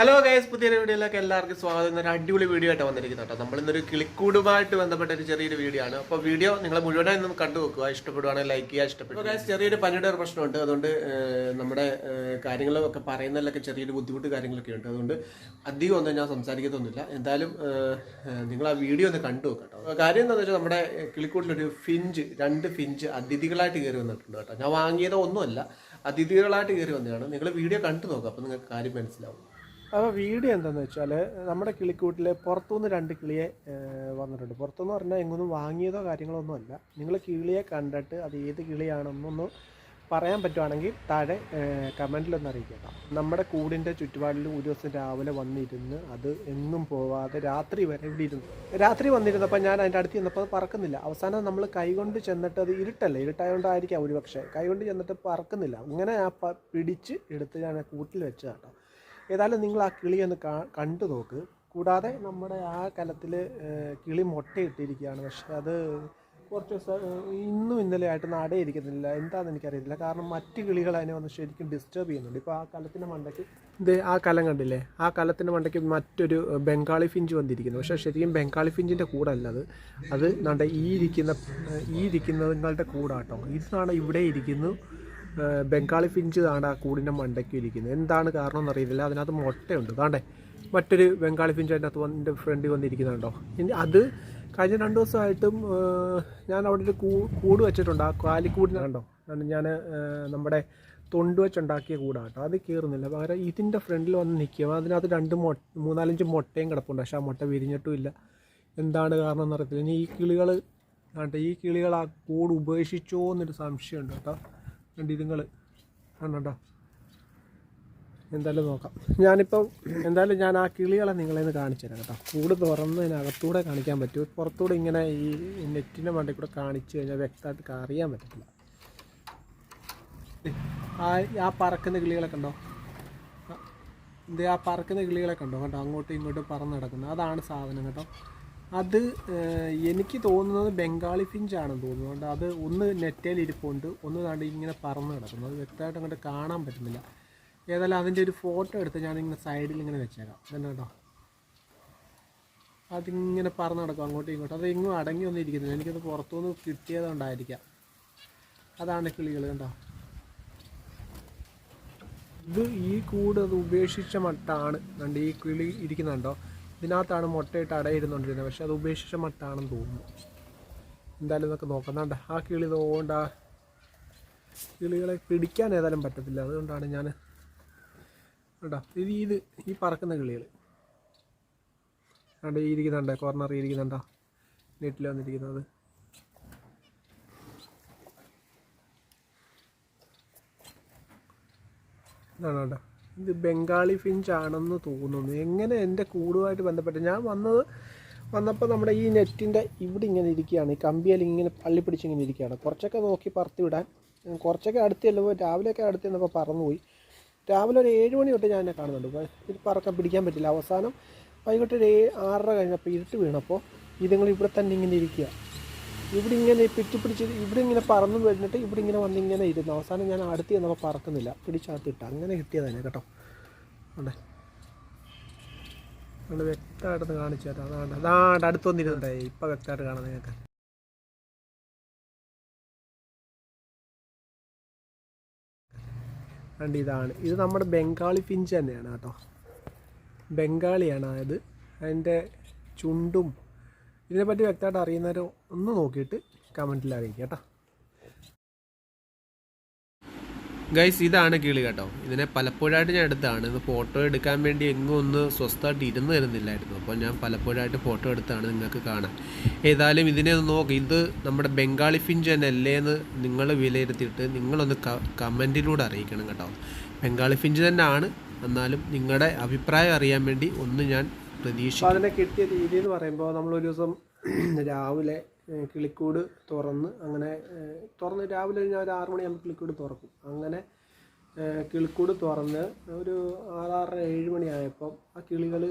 Hello guys പുതിയൊരു വീഡിയോയിലേക്ക് എല്ലാവർക്കും സ്വാഗതം. ഒരു അടിപൊളി വീഡിയോ ആയിട്ട് വന്നിരിക്കുന്നത് കേട്ടോ. നമ്മളിന്നൊരു കിളിക്കൂടുമായിട്ട് ബന്ധപ്പെട്ട ഒരു ചെറിയൊരു വീഡിയോ ആണ്. അപ്പോൾ വീഡിയോ നിങ്ങൾ മുഴുവനായി ഒന്ന് കണ്ടു നോക്കുക. ഇഷ്ടപ്പെടുവാണെങ്കിൽ ലൈക്ക് ചെയ്യുക ഇഷ്ടപ്പെടുക ഗൈസ് ചെറിയൊരു പനിയുടെ ഒരു പ്രശ്നമുണ്ട്. അതുകൊണ്ട് നമ്മുടെ കാര്യങ്ങളൊക്കെ പറയുന്നതിലൊക്കെ ചെറിയൊരു ബുദ്ധിമുട്ട് കാര്യങ്ങളൊക്കെ ഉണ്ട്. അതുകൊണ്ട് അധികം ഒന്നും ഞാൻ സംസാരിക്കത്തൊന്നുമില്ല. എന്തായാലും നിങ്ങൾ ആ വീഡിയോ ഒന്ന് കണ്ടു നോക്കുക കേട്ടോ. കാര്യം എന്താണെന്ന് വെച്ചാൽ നമ്മുടെ കിളിക്കൂട്ടിലൊരു ഫിഞ്ച് രണ്ട് ഫിഞ്ച് അതിഥികളായിട്ട് കയറി വന്നിട്ടുണ്ട് കേട്ടോ. ഞാൻ വാങ്ങിയത് ഒന്നുമല്ല അതിഥികളായിട്ട് കയറി വന്നതാണ്. നിങ്ങൾ വീഡിയോ കണ്ടു നോക്കുക അപ്പോൾ നിങ്ങൾക്ക് കാര്യം മനസ്സിലാവും. അപ്പോൾ വീഡിയോ എന്താണെന്ന് വെച്ചാൽ നമ്മുടെ കിളിക്കൂട്ടിൽ പുറത്തുനിന്ന് രണ്ട് കിളിയെ വന്നിട്ടുണ്ട്. പുറത്തുനിന്ന് പറഞ്ഞാൽ എങ്ങൊന്നും വാങ്ങിയതോ കാര്യങ്ങളോ ഒന്നുമല്ല നിങ്ങൾ കിളിയെ കണ്ടിട്ട് അത് ഏത് കിളിയാണെന്നൊന്ന് പറയാൻ പറ്റുവാണെങ്കിൽ താഴെ കമന്റിലൊന്ന് അറിയിക്കാം. നമ്മുടെ കൂടിന്റെ ചുറ്റുപാടിൽ ഒരു ദിവസം രാവിലെ വന്നിരുന്ന് അത് എങ്ങും പോവാതെ രാത്രി വരെ ഇവിടെ ഇരുന്നു. രാത്രി വന്നിരുന്നപ്പോൾ ഞാൻ അതിന്റെ അടുത്ത് ചെന്നപ്പോൾ അത് പറക്കുന്നില്ല. അവസാനം നമ്മൾ കൈകൊണ്ട് ചെന്നിട്ട് അത് ഇരുട്ടല്ലേ? ഇരുട്ടായതുകൊണ്ടായിരിക്കാം ഒരു പക്ഷേ കൈകൊണ്ട് ചെന്നിട്ട് പറക്കുന്നില്ല. അങ്ങനെ ആ പിടിച്ച് എടുത്ത് ഞാൻ കൂട്ടിൽ വെച്ചതാട്ടോ. ഏതായാലും നിങ്ങൾ ആ കിളിയൊന്ന് കണ്ടു നോക്ക്. കൂടാതെ നമ്മുടെ ആ കലത്തിൽ കിളി മുട്ടയിട്ടിരിക്കുകയാണ്. പക്ഷേ അത് കുറച്ച് ഇന്നും ഇന്നലെ ആയിട്ട് നടയിരിക്കുന്നില്ല. എന്താണെന്ന് എനിക്കറിയത്തില്ല. കാരണം മറ്റ് കിളികൾ അതിനെ വന്ന് ശരിക്കും ഡിസ്റ്റർബ് ചെയ്യുന്നുണ്ട്. ഇപ്പോൾ ആ കലത്തിന്റെ മണ്ടയ്ക്ക് ഇത് ആ കലം കണ്ടില്ലേ? ആ കലത്തിന്റെ മണ്ടയ്ക്ക് മറ്റൊരു ബംഗാളി ഫിഞ്ച് വന്നിരിക്കുന്നു. പക്ഷേ ശരിക്കും ബംഗാളി ഫിഞ്ചിന്റെ കൂടല്ല അത് അത് നമ്മുടെ ഈ ഇരിക്കുന്ന ഈ ഇരിക്കുന്നതുങ്ങളുടെ കൂടാട്ടോ. ഇതാണ് ഇവിടെ ഇരിക്കുന്നു. ബംഗാളി ഫിഞ്ച് താണ്ട് ആ കൂടിന്റെ മണ്ടയ്ക്ക് ഇരിക്കുന്നത്. എന്താണ് കാരണം എന്നറിയില്ല അതിനകത്ത് മുട്ടയുണ്ട്. താണ്ടേ മറ്റൊരു ബംഗാളി ഫിഞ്ച് അതിന്റെ അകത്ത് വന്ന് എന്റെ ഫ്രണ്ടിൽ വന്നിരിക്കുന്നുണ്ടോ? ഇനി അത് കഴിഞ്ഞ രണ്ട് ദിവസമായിട്ടും ഞാൻ അവിടെ ഒരു കൂട് വെച്ചിട്ടുണ്ട്. ആ കാലിക്കൂടിന് കണ്ടോ? ഞാൻ നമ്മുടെ തൊണ്ട് വെച്ചുണ്ടാക്കിയ കൂടാട്ടോ അത് കയറുന്നില്ല പകരം ഇതിന്റെ ഫ്രണ്ടിൽ വന്ന് നിൽക്കുക അതിനകത്ത് രണ്ട് മൊ മൂന്നാലഞ്ച് മുട്ടയും കിടപ്പുണ്ട്. പക്ഷേ ആ മുട്ട വിരിഞ്ഞിട്ടും ഇല്ല. എന്താണ് കാരണം എന്നറിയത്തില്ല. ഇനി ഈ കിളികൾ ഈ കിളികൾ ആ കൂട് ഉപേക്ഷിച്ചോ എന്നൊരു സംശയമുണ്ട് കേട്ടോ. രണ്ട് ഇതുങ്ങൾ കണ്ടോ എന്തായാലും നോക്കാം. ഞാനിപ്പം എന്തായാലും ഞാൻ ആ കിളികളെ നിങ്ങളെ ഒന്ന് കാണിച്ചു തരാം കേട്ടോ. കൂട് തുറന്നതിനകത്തൂടെ കാണിക്കാൻ പറ്റും. പുറത്തൂടെ ഇങ്ങനെ ഈ നെറ്റിന്റെ മണ്ടയിൽ കൂടെ കാണിച്ചു കഴിഞ്ഞാൽ വ്യക്തമായിട്ട് അറിയാൻ പറ്റത്തില്ല. ആ ആ പറക്കുന്ന കിളികളൊക്കെ കണ്ടോ? ഇത് ആ പറക്കുന്ന കിളികളൊക്കെ കണ്ടോ? കേട്ടോ അങ്ങോട്ടും ഇങ്ങോട്ടും പറന്ന് കിടക്കുന്നത് അതാണ് സാധനം കേട്ടോ. അത് എനിക്ക് തോന്നുന്നത് ബംഗാളി ഫിഞ്ചാണെന്ന് തോന്നുന്നു. അതുകൊണ്ട് അത് ഒന്ന് നെറ്റയിൽ ഇരിപ്പുണ്ട് ഒന്ന് താണ്ട് ഇങ്ങനെ പറന്ന് കിടക്കുന്നു. അത് വ്യക്തമായിട്ട് അങ്ങോട്ട് കാണാൻ പറ്റുന്നില്ല. ഏതായാലും അതിന്റെ ഒരു ഫോട്ടോ എടുത്ത് ഞാനിങ്ങനെ സൈഡിൽ ഇങ്ങനെ വെച്ചേക്കാം. അതന്നെ കേട്ടോ. അതിങ്ങനെ പറന്ന് നടക്കും അങ്ങോട്ടും ഇങ്ങോട്ടും. അത് എങ്ങും അടങ്ങി ഒന്നും ഇരിക്കുന്നില്ല എനിക്കത് പുറത്തുനിന്ന് കിട്ടിയതുകൊണ്ടായിരിക്കാം. അതാണ് കിളികൾ കണ്ടോ. ഇത് ഈ കൂട് അത് ഉപേക്ഷിച്ച മട്ടാണ്. കണ്ട് ഈ കിളി ഇരിക്കുന്നുണ്ടോ. ഇതിനകത്താണ് മുട്ടയിട്ട് അടയിരുന്നുകൊണ്ടിരുന്നത് പക്ഷെ അത് ഉപേക്ഷിച്ച മട്ടാണെന്ന് തോന്നുന്നു. എന്തായാലും ഇതൊക്കെ നോക്കുന്നുണ്ട് ആ കിളി തോണ്ട കിളികളെ പിടിക്കാൻ ഏതായാലും പറ്റത്തില്ല. അതുകൊണ്ടാണ് ഞാൻ കേട്ടോ ഇത് ഇത് ഈ പറക്കുന്ന കിളികൾ കണ്ട് ഈ ഇരിക്കുന്നുണ്ട് കോർണറിൽ ഇരിക്കുന്നുണ്ടോ നെറ്റിൽ വന്നിരിക്കുന്നത്. ഇതാണ് കേട്ടോ ഇത് ബംഗാളി ഫിഞ്ച് ആണെന്ന് തോന്നുന്നു. എങ്ങനെ എന്റെ കൂടുമായിട്ട് ബന്ധപ്പെട്ട് ഞാൻ വന്നത് വന്നപ്പോൾ നമ്മുടെ ഈ നെറ്റിന്റെ ഇവിടെ ഇങ്ങനെ ഇരിക്കുകയാണ്. ഈ കമ്പിയിൽ ഇങ്ങനെ പള്ളി പിടിച്ച് ഇങ്ങനെ ഇരിക്കുകയാണ്. കുറച്ചൊക്കെ നോക്കി പറത്തി വിടാൻ. കുറച്ചൊക്കെ അടുത്ത് ചെല്ലുമ്പോൾ രാവിലെയൊക്കെ അടുത്ത് ചെന്നപ്പോൾ പറന്നുപോയി. രാവിലെ ഒരു ഏഴ് മണി തൊട്ട് ഞാൻ എന്നെ കാണുന്നുണ്ട്. ഇത് പറക്കാൻ പിടിക്കാൻ പറ്റില്ല. അവസാനം വൈകിട്ട് ഒരു ആറര കഴിഞ്ഞപ്പോൾ ഇരുട്ട് വീണപ്പോൾ ഇതുങ്ങൾ ഇവിടെ തന്നെ ഇങ്ങനെ ഇരിക്കുക. ഇവിടെ ഇങ്ങനെ പിറ്റി പിടിച്ച് ഇവിടെ ഇങ്ങനെ പറന്നു വരുന്നിട്ട് ഇവിടെ ഇങ്ങനെ വന്ന് ഇങ്ങനെ ഇരുന്നു. അവസാനം ഞാൻ അടുത്ത് ചെന്നപ്പോൾ പറക്കുന്നില്ല. പിടിച്ചകത്തിട്ട്. അങ്ങനെ കിട്ടിയതന്നെ കേട്ടോ. അതെ നമ്മൾ വ്യക്തമായിട്ടൊന്ന് കാണിച്ചു തരാം. അതാണ്. അതാണ്ട് അടുത്ത് വന്നിരുന്നുണ്ടേ ഇപ്പം വ്യക്തമായിട്ട് കാണാം നിങ്ങൾക്ക്. അണ്ട് ഇതാണ്. ഇത് നമ്മുടെ ബംഗാളി പിഞ്ച് തന്നെയാണ് കേട്ടോ. ബംഗാളിയാണ്. അതായത് അതിന്റെ ചുണ്ടും ഇതിനെപ്പറ്റി വ്യക്തമായിട്ട് അറിയുന്നവരോ ഒന്ന് നോക്കിയിട്ട് കമന്റിൽ അറിയിക്കുക കേട്ടോ. ഗൈസ് ഇതാണ് കിളി കേട്ടോ. ഇതിനെ പലപ്പോഴായിട്ട് ഞാൻ എടുത്താണ്. ഇത് ഫോട്ടോ എടുക്കാൻ വേണ്ടി എങ്ങും ഒന്ന് സ്വസ്ഥമായിട്ട് ഇരുന്ന് തരുന്നില്ലായിരുന്നു. അപ്പോൾ ഞാൻ പലപ്പോഴായിട്ട് ഫോട്ടോ എടുത്താണ് നിങ്ങൾക്ക് കാണാൻ. ഏതായാലും ഇതിനെ ഒന്ന് നോക്ക്. ഇത് നമ്മുടെ ബംഗാളി ഫിഞ്ച് തന്നെ അല്ലേ എന്ന് നിങ്ങൾ വിലയിരുത്തിയിട്ട് നിങ്ങളൊന്ന് കമന്റിലൂടെ അറിയിക്കണം കേട്ടോ. ബംഗാളി ഫിഞ്ച് തന്നെയാണ് എന്നാലും നിങ്ങളുടെ അഭിപ്രായം അറിയാൻ വേണ്ടി ഒന്ന് ഞാൻ അപ്പോൾ പ്രതീക്ഷിക്കുന്നു അതിനെ കിട്ടിയ രീതി എന്ന് പറയുമ്പോൾ നമ്മൾ ഒരു ദിവസം രാവിലെ കിളിക്കൂട് തുറന്ന് അങ്ങനെ തുറന്ന് രാവിലെ ഞാൻ ഒരു ആറു മണിയാകുമ്പോൾ കിളിക്കൂട് തുറക്കും. അങ്ങനെ കിളിക്കൂട് തുറന്ന് ഒരു ആറാറര ഏഴ് മണിയായപ്പം ആ കിളികൾ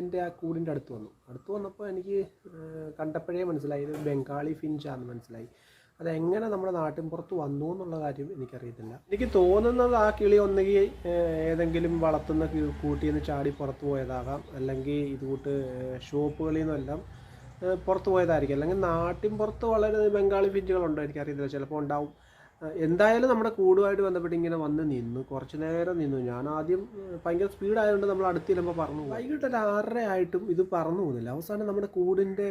എന്റെ ആ കൂടിന്റെ അടുത്ത് വന്നു. അടുത്ത് വന്നപ്പോൾ എനിക്ക് കണ്ടപ്പോഴേ മനസ്സിലായി. ഇത് ബംഗാളി ഫിഞ്ചാന്ന് മനസ്സിലായി. അതെങ്ങനെ നമ്മുടെ നാട്ടിൻ പുറത്ത് വന്നു എന്നുള്ള കാര്യം എനിക്കറിയത്തില്ല. എനിക്ക് തോന്നുന്നത് ആ കിളി ഒന്നുകിൽ ഏതെങ്കിലും വളർത്തുന്ന കൂട്ടിൽ നിന്ന് ചാടി പുറത്തു പോയതാകാം. അല്ലെങ്കിൽ ഇതുകൂട്ട് ഷോപ്പുകളിൽ നിന്നെല്ലാം പുറത്തു പോയതായിരിക്കും. അല്ലെങ്കിൽ നാട്ടിൻ പുറത്ത് വളരെ ബംഗാളി ഫിഞ്ചുകളുണ്ടോ എനിക്കറിയത്തില്ല. ചിലപ്പോൾ ഉണ്ടാവും. എന്തായാലും നമ്മുടെ കൂടുമായിട്ട് ബന്ധപ്പെട്ട് ഇങ്ങനെ വന്ന് നിന്നു. കുറച്ച് നേരം നിന്നു. ഞാൻ ആദ്യം ഭയങ്കര സ്പീഡായതുകൊണ്ട് നമ്മൾ അടുത്ത് ചെല്ലുമ്പോൾ പറന്നു. വൈകിട്ട് ഒരു ആറര ആയിട്ടും ഇത് പറന്നു പോകുന്നില്ല. അവസാനം നമ്മുടെ കൂടിന്റെ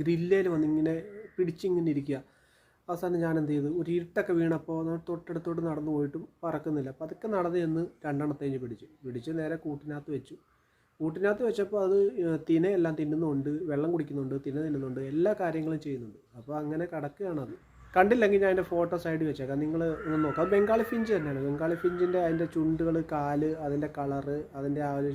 ഗ്രില്ലേൽ വന്ന് ഇങ്ങനെ പിടിച്ചിങ്ങനെ ഇരിക്കുക അവസാനം ഞാൻ എന്ത് ചെയ്തു ഒരു ഇരുട്ടൊക്കെ വീണപ്പോൾ തൊട്ടടുത്തോട്ട് നടന്നു പോയിട്ടും പറക്കുന്നില്ല. പതുക്കെ നടന്ന് ചെന്ന് രണ്ടെണ്ണത്തേഞ്ഞ് പിടിച്ചു. പിടിച്ച് നേരെ കൂട്ടിനകത്ത് വെച്ചു. കൂട്ടിനകത്ത് വെച്ചപ്പോൾ അത് തിനയെല്ലാം തിന്നുന്നുണ്ട്. വെള്ളം കുടിക്കുന്നുണ്ട് തിന തിന്നുന്നുണ്ട് എല്ലാ കാര്യങ്ങളും ചെയ്യുന്നുണ്ട്. അപ്പോൾ അങ്ങനെ കിടക്കുകയാണ് അത് കണ്ടില്ലെങ്കിൽ ഞാൻ അതിന്റെ ഫോട്ടോ സൈഡിൽ വെച്ചേക്കാം. നിങ്ങൾ ഒന്ന് നോക്കാം. അത് ബംഗാളി ഫിഞ്ച് തന്നെയാണ്. ബംഗാളി ഫിഞ്ചിന്റെ അതിന്റെ ചുണ്ടുകൾ കാൽ അതിന്റെ കളറ് അതിന്റെ ആ ഒരു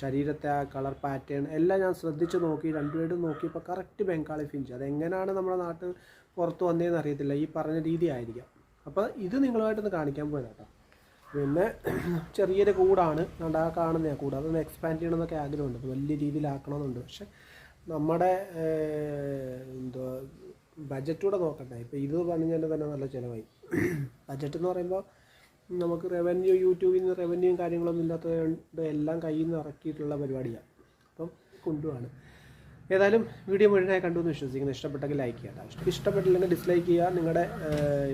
ശരീരത്തെ ആ കളർ പാറ്റേൺ എല്ലാം ഞാൻ ശ്രദ്ധിച്ച് നോക്കി രണ്ടുപേരും നോക്കിയപ്പോൾ കറക്റ്റ് ബംഗാളി ഫിഞ്ച്. അതെങ്ങനെയാണ് നമ്മുടെ നാട്ടിൽ പുറത്ത് വന്നേന്ന് അറിയത്തില്ല. ഈ പറഞ്ഞ രീതി ആയിരിക്കാം. അപ്പോൾ ഇത് നിങ്ങളുമായിട്ടൊന്ന് കാണിക്കാൻ പോയതാണ് കേട്ടോ പിന്നെ ചെറിയൊരു കൂടാണ്. കണ്ടാ കാണുന്ന കൂട്. അതൊന്ന് എക്സ്പാൻഡ് ചെയ്യണമെന്നൊക്കെ ആഗ്രഹമുണ്ട്. വലിയ രീതിയിലാക്കണമെന്നുണ്ട്. പക്ഷെ നമ്മുടെ എന്തോ ബജറ്റൂടെ നോക്കട്ടെ. ഇപ്പോൾ ഇത് പണിഞ്ഞതിന് തന്നെ നല്ല ചിലവായി. ബജറ്റ് എന്ന് പറയുമ്പോൾ നമുക്ക് റവന്യൂ യൂട്യൂബിൽ നിന്ന് റവന്യൂ കാര്യങ്ങളൊന്നും ഇല്ലാത്തത് എല്ലാം കയ്യിൽ നിന്ന് ഇറക്കിയിട്ടുള്ള പരിപാടിയാണ് അപ്പം കൊണ്ടുപോവാണ്. ഏതായാലും വീഡിയോ മുഴുവനായി കണ്ടു എന്ന് വിശ്വസിക്കുന്നു. ഇഷ്ടപ്പെട്ടെങ്കിൽ ലൈക്ക് ചെയ്യാം. ഇഷ്ടപ്പെട്ടില്ലെങ്കിൽ ഡിസ്ലൈക്ക് ചെയ്യുക. നിങ്ങളുടെ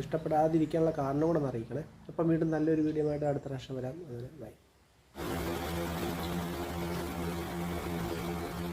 ഇഷ്ടപ്പെടാതിരിക്കാനുള്ള കാരണം കൂടെ ഒന്ന് അറിയിക്കണേ. അപ്പം വീണ്ടും നല്ലൊരു വീഡിയോ ആയിട്ട് അടുത്ത പ്രാവശ്യം വരാം. അങ്ങനെ ബൈ